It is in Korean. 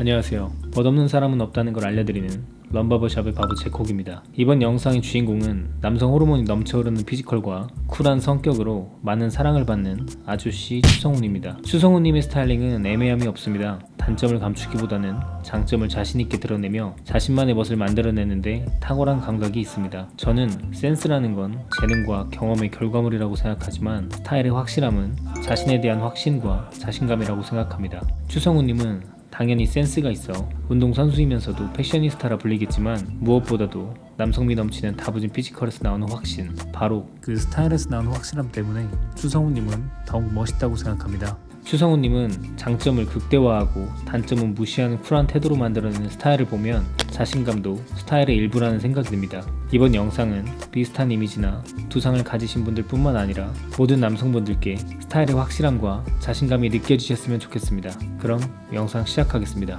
안녕하세요. 멋없는 사람은 없다는 걸 알려드리는 럼바버샵의 바보 제콕입니다. 이번 영상의 주인공은 남성 호르몬이 넘쳐흐르는 피지컬과 쿨한 성격으로 많은 사랑을 받는 아저씨 추성훈입니다. 추성훈님의 스타일링은 애매함이 없습니다. 단점을 감추기보다는 장점을 자신있게 드러내며 자신만의 멋을 만들어내는데 탁월한 감각이 있습니다. 저는 센스라는 건 재능과 경험의 결과물이라고 생각하지만 스타일의 확실함은 자신에 대한 확신과 자신감이라고 생각합니다. 추성훈님은 당연히 센스가 있어. 운동선수이면서도 패셔니스타라 불리겠지만 무엇보다도 남성미 넘치는 다부진 피지컬에서 나오는 확신. 바로 그 스타일에서 나오는 확실함 때문에 추성훈님은 더욱 멋있다고 생각합니다 추성훈님은 장점을 극대화하고 단점은 무시하는 쿨한 태도로 만들어내는 스타일을 보면 자신감도 스타일의 일부라는 생각이 듭니다. 이번 영상은 비슷한 이미지나 두상을 가지신 분들 뿐만 아니라 모든 남성분들께 스타일의 확실함과 자신감이 느껴지셨으면 좋겠습니다. 그럼 영상 시작하겠습니다